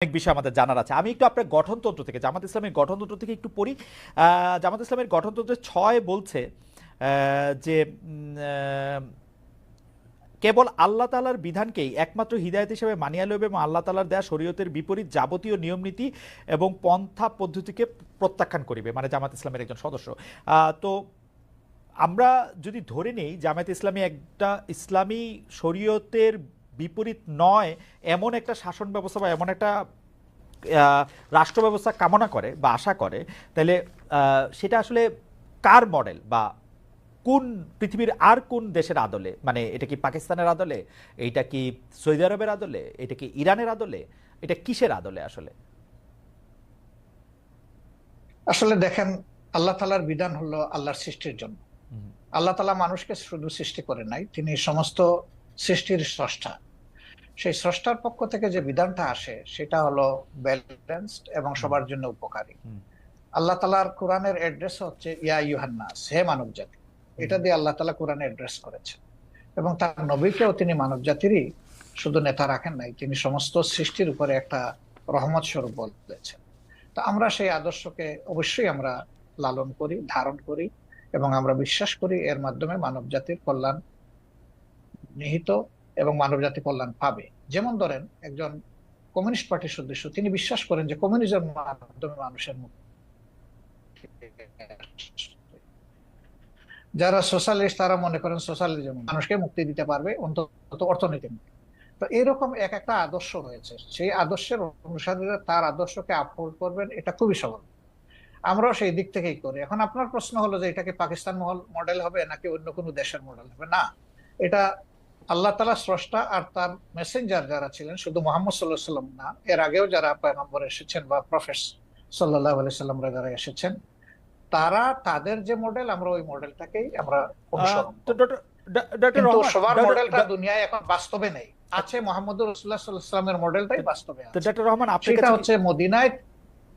অনেক বিষয় আমাদের জানার আছে। আমি একটু আপনার গঠনতন্ত্র থেকে, জামাত ইসলামের গঠনতন্ত্র থেকে একটু পড়ি। জামাত ইসলামের গঠনতন্ত্রের ছয় বলছে যে কেবল আল্লাহ তালার বিধানকেই একমাত্র হিদায়ত হিসেবে মানিয়া লইবে এবং আল্লাহ তালার দেয়া শরীয়তের বিপরীত যাবতীয় নিয়ম নীতি এবং পন্থা পদ্ধতিকে প্রত্যাখ্যান করিবে মানে জামাত ইসলামের একজন সদস্য। তো আমরা যদি ধরে নেই, জামায়াত ইসলামী একটা ইসলামী শরীয়তের বিপরীত নয় এমন একটা শাসন ব্যবস্থা বা এমন একটা রাষ্ট্র ব্যবস্থা কামনা করে বা আশা করে তাহলে সেটা আসলে কার মডেল বা কোন পৃথিবীর আর কোন দেশের আদলে? মানে এটা কি পাকিস্তানের আদলে? এইটা কি সৌদি আরবের আদলে? এটা কি ইরানের আদলে? এটা কিসের আদলে আসলে? আসলে দেখেন আল্লাহ তালার বিধান হলো আল্লাহর সৃষ্টির জন্য। আল্লাহ তালা মানুষকে শুধু সৃষ্টি করে নাই তিনি সমস্ত সৃষ্টির স্রষ্টা। সেই স্রষ্টার পক্ষ থেকে যে বিধানটা আসে সেটা হলো ব্যালেন্সড এবং সবার জন্য উপকারী। আল্লাহ তালার কোরআনের অ্যাড্রেস হচ্ছে ইয়া ইউহান্নাস হে মানব জাতি এটা দিয়ে আল্লাহ তালা কোরআনে অ্যাড্রেস করেছেন। এবং তার নবীকেও তিনি মানব জাতিরই শুধু নেতা রাখেন নাই তিনি সমস্ত সৃষ্টির উপরে একটা রহমত স্বরূপ বলেছেন। তো আমরা সেই আদর্শকে অবশ্যই আমরা লালন করি ধারণ করি এবং আমরা বিশ্বাস করি এর মাধ্যমে মানব জাতির কল্যাণ নিহিত এবং মানব জাতি কল্যাণ পাবে। যেমন ধরেন, একজন কমিউনিস্ট পার্টির সদস্য, তিনি বিশ্বাস করেন যে কমিউনিজমের মাধ্যমে মানুষের যারা সোশ্যালিস্ট, তারা মনে করেন সোশ্যালিজম মানুষকে মুক্তি দিতে পারবে, অন্তত অর্থনীতি মুক্তি তো এরকম এক একটা আদর্শ রয়েছে। সেই আদর্শের অনুসারীরা তার আদর্শকে আপহোল্ড করবেন, এটা খুবই সহজ। আমরাও সেই দিক থেকেই করি। এখন আপনার প্রশ্ন হলো যে এটা কি পাকিস্তান মডেল হবে নাকি অন্য কোনো দেশের মডেল হবে? না। এটা আল্লাহ তালা স্রষ্টা আর তার মেসেঞ্জার যারা ছিলেন শুধু মোহাম্মদ সাল্লাহ সাল্লাম না এর আগেও যারা পয়গম্বর এসেছেন বা প্রফেস সাল্লাহ আলি সাল্লামরা যারা এসেছেন তারা তাদের যে মডেল আমরা ওই মডেলটাকেই আমরা অনুসরণ সবার মডেলটা দুনিয়ায় এখন বাস্তবে নেই। আছে মোহাম্মদ রসুল্লাহ সাল্লামের মডেলটাই বাস্তবে আছে। ডক্টর রহমান হচ্ছে মদিনায়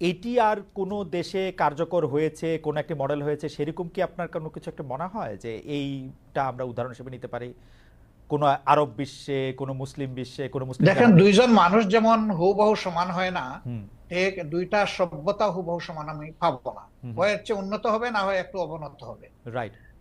এটি আর কোনো দেশে কার্যকর হয়েছে কোনো একটি মডেল হয়েছে সেরকম কি আপনার কোনো কিছু একটা মনে হয় যে এইটা আমরা উদাহরণ হিসেবে নিতে পারি? কোনো আরব বিশ্বে কোনো মুসলিম বিশ্বে কোনো মুসলিম দেখেন দুইজন মানুষ যেমন হুবহু সমান হয় না ঠিক দুইটা সভ্যতা হুবহু সমান আমি পাবো না। হয় হচ্ছে উন্নত হবে না হয় একটু অবনত হবে। রাইট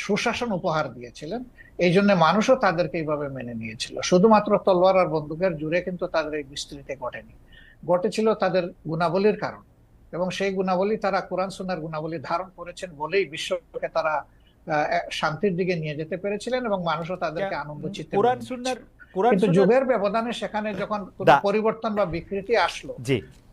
সুশাসন উপহার দিয়েছিলেন। এই জন্য মানুষও তাদেরকে এইভাবে মেনে নিয়েছিল। শুধুমাত্র তলোয়ার আর বন্দুকের জুড়ে কিন্তু তাদের এই বিস্তৃতি ঘটেনি। ঘটেছিল তাদের গুণাবলীর কারণ এবং সেই গুণাবলী তারা কোরআন সুনার গুণাবলী ধারণ করেছেন বলেই বিশ্বকে তারা আহ, শান্তির দিকে নিয়ে যেতে পেরেছিলেন এবং মানুষও তাদেরকে আনন্দ চিত্তে কোরআন সুন্নার কিন্তু যুগের ব্যবধানে সেখানে যখন পরিবর্তন বা বিকৃতি আসলো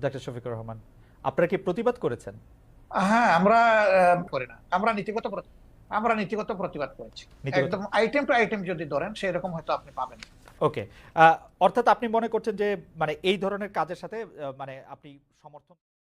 ডাক্তার শফিকুর রহমান আপনারা কি প্রতিবাদ করেছেন? হ্যাঁ আমরা করি না। আমরা নীতিগত আমরা নীতিগত প্রতিবাদ করেছি। নীতিগত- একদম আইটেম টু আইটেম যদি ধরেন সেই রকম হয়তো আপনি পাবেন। ওকে অর্থাৎ আপনি মনে করছেন যে মানে এই ধরনের কাজের সাথে মানে আপনি সমর্থন